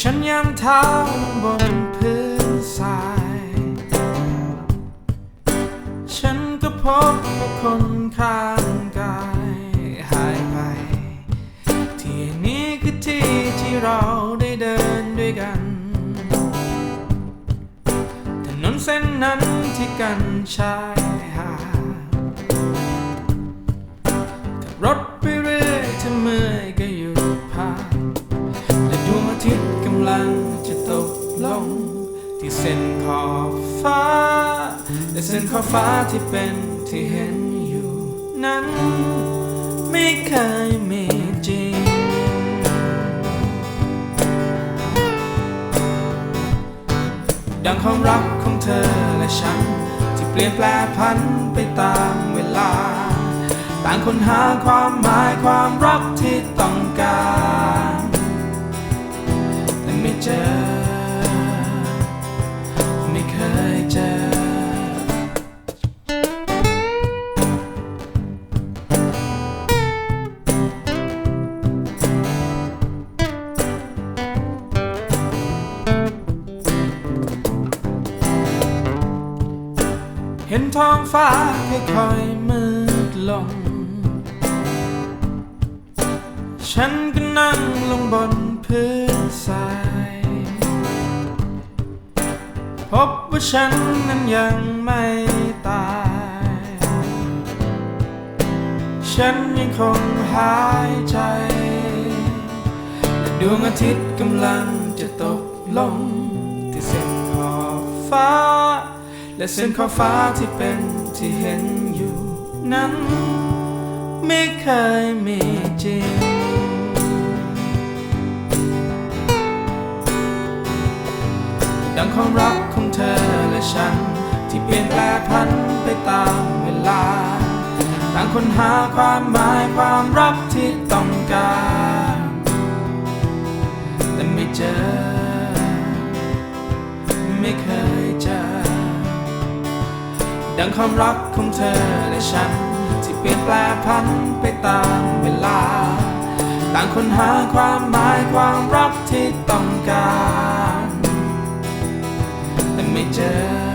ฉันย้ำเท้าบนพื้นทราย ฉันก็พบว่าคนข้างกายหายไป ที่นี้คือที่ที่เราได้เดินด้วยกันถนนเส้นนั้นที่กันชายำลังจะตกลง ที่เส้นขอบฟ้าและเส้นขอบฟ้าที่เป็นที่เห็นอยู่นั้น ไม่เคยมีจริง ดังความรักของเธอและฉัน ที่เปลี่ยนแปลพันไปตามเวลา ต่างคนหาความหมายความรักที่ต้องการ เจอ ไม่เคยเจอเห็นท้องฟ้าค่อยๆมืดลง ฉันก็นั่งลงบนพื้นทราย ฉันนั้นยังไม่ตาย ฉันยังคงหายใจและดวงอาทิตย์กำลังจะตกลงที่เส้นขอบฟ้า และเส้นขอบฟ้าที่เป็นที่เห็นอยู่นั้น ไม่เคยมีจริง ดังความรักของเธอและฉัน ที่เปลี่ยนแปลพันไปตามเวลาต่างคนหาความหมายความรักที่ต้องการ แต่ไม่เจอ ไม่เคยเจอ ดังความรักของเธอและฉัน ที่เปลี่ยนแปลพันไปตามเวลา ต่างคนหาความหมายความรักที่ต้องการ Yeah.